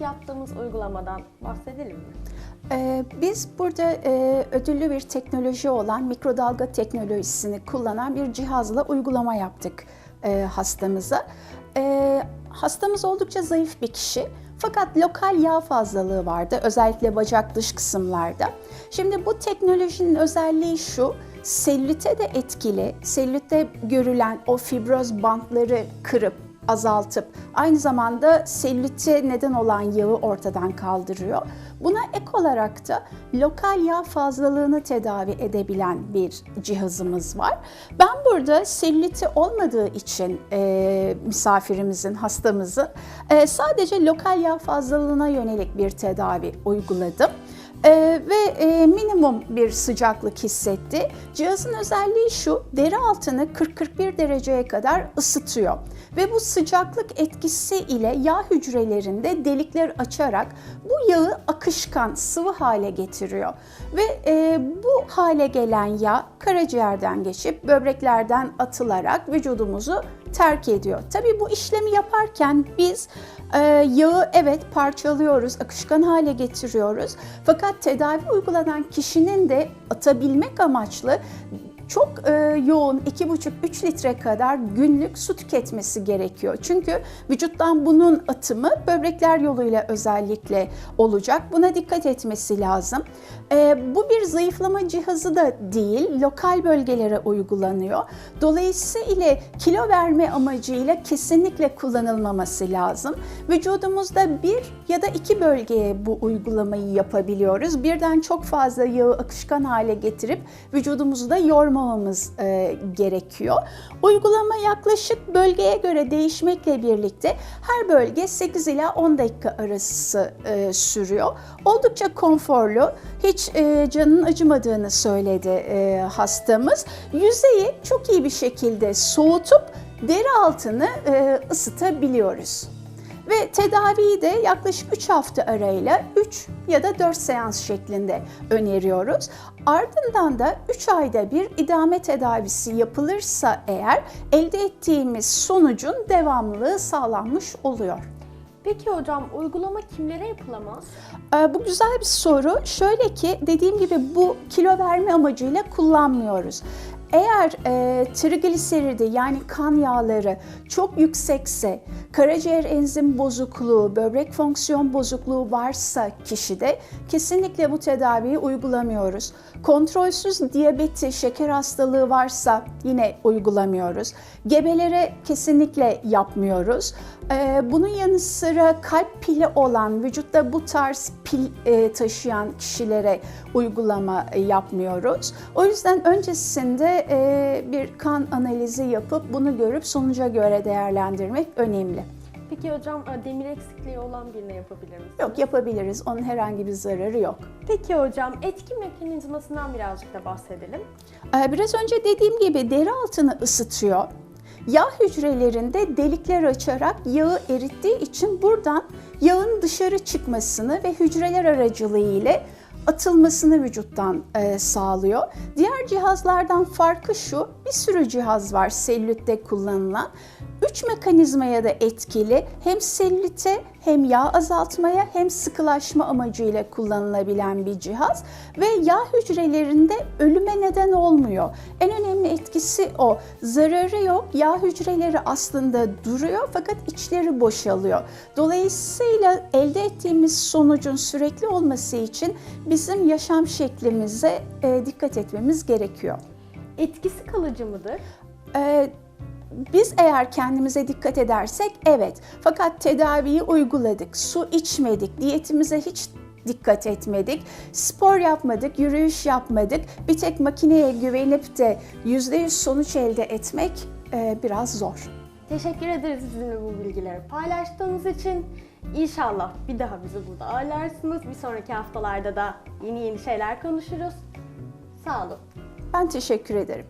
Yaptığımız uygulamadan bahsedelim mi? Ee, Biz burada e, ödüllü bir teknoloji olan mikrodalga teknolojisini kullanan bir cihazla uygulama yaptık e, hastamıza. E, Hastamız oldukça zayıf bir kişi fakat lokal yağ fazlalığı vardı özellikle bacak dış kısımlarda. Şimdi bu teknolojinin özelliği şu, sellüte de etkili, sellütte görülen o fibroz bantları kırıp azaltıp aynı zamanda sellüte neden olan yağı ortadan kaldırıyor. Buna ek olarak da lokal yağ fazlalığını tedavi edebilen bir cihazımız var. Ben burada sellüti olmadığı için e, misafirimizin, hastamızın e, sadece lokal yağ fazlalığına yönelik bir tedavi uyguladım. Ee, ve e, minimum bir sıcaklık hissetti. Cihazın özelliği şu, deri altını 40-41 dereceye kadar ısıtıyor. Ve bu sıcaklık etkisi ile yağ hücrelerinde delikler açarak bu yağı akışkan, sıvı hale getiriyor. Ve e, bu hale gelen yağ karaciğerden geçip böbreklerden atılarak vücudumuzu terk ediyor. Tabii bu işlemi yaparken biz e, yağı evet parçalıyoruz, akışkan hale getiriyoruz. Fakat tedavi uygulanan kişinin de atabilmek amaçlı çok e, yoğun 2,5-3 litre kadar günlük su tüketmesi gerekiyor. Çünkü vücuttan bunun atımı böbrekler yoluyla özellikle olacak. Buna dikkat etmesi lazım. E, bu bir zayıflama cihazı da değil, lokal bölgelere uygulanıyor. Dolayısıyla kilo verme amacıyla kesinlikle kullanılmaması lazım. Vücudumuzda bir ya da iki bölgeye bu uygulamayı yapabiliyoruz. Birden çok fazla yağı akışkan hale getirip vücudumuzu da yormamamız e, gerekiyor. Uygulama yaklaşık bölgeye göre değişmekle birlikte her bölge 8 ila 10 dakika arası e, sürüyor. Oldukça konforlu, hiç e, canının acımadığını söyledi e, hastamız. Yüzeyi çok iyi bir şekilde soğutup deri altını e, ısıtabiliyoruz. Ve tedaviyi de yaklaşık 3 hafta arayla 3 ya da 4 seans şeklinde öneriyoruz. Ardından da 3 ayda bir idame tedavisi yapılırsa eğer elde ettiğimiz sonucun devamlılığı sağlanmış oluyor. Peki hocam uygulama kimlere yapılamaz? Ee, Bu güzel bir soru. Şöyle ki dediğim gibi bu kilo verme amacıyla kullanmıyoruz. Eğer e, trigliseridi yani kan yağları çok yüksekse, karaciğer enzim bozukluğu, böbrek fonksiyon bozukluğu varsa kişide kesinlikle bu tedaviyi uygulamıyoruz. Kontrolsüz diyabeti, şeker hastalığı varsa yine uygulamıyoruz. Gebelere kesinlikle yapmıyoruz. Ee, Bunun yanı sıra kalp pili olan, vücutta bu tarz pil e, taşıyan kişilere uygulama e, yapmıyoruz. O yüzden öncesinde e, bir kan analizi yapıp bunu görüp sonuca göre değerlendirmek önemli. Peki hocam e, demir eksikliği olan birine yapabilir misiniz? Yok yapabiliriz, onun herhangi bir zararı yok. Peki hocam etki mekanizmasından birazcık da bahsedelim. Ee, Biraz önce dediğim gibi deri altını ısıtıyor. Yağ hücrelerinde delikler açarak yağı erittiği için buradan yağın dışarı çıkmasını ve hücreler aracılığı ile atılmasını vücuttan e, sağlıyor. Diğer cihazlardan farkı şu, bir sürü cihaz var sellütte kullanılan. Üç mekanizmaya da etkili hem sellüte hem yağ azaltmaya hem sıkılaşma amacıyla kullanılabilen bir cihaz ve yağ hücrelerinde ölüme neden olmuyor. En önemli etkisi o. Zararı yok. Yağ hücreleri aslında duruyor fakat içleri boşalıyor. Dolayısıyla elde ettiğimiz sonucun sürekli olması için bizim yaşam şeklimize e, dikkat etmemiz gerekiyor. Etkisi kalıcı mıdır? Ee, biz eğer kendimize dikkat edersek evet. Fakat tedaviyi uyguladık, su içmedik, diyetimize hiç dikkat etmedik, spor yapmadık, yürüyüş yapmadık. Bir tek makineye güvenip de %100 sonuç elde etmek e, biraz zor. Teşekkür ederiz bizimle bu bilgileri paylaştığınız için. İnşallah bir daha bizi burada ağırlarsınız. Bir sonraki haftalarda da yeni yeni şeyler konuşuruz. Sağ olun. Ben teşekkür ederim.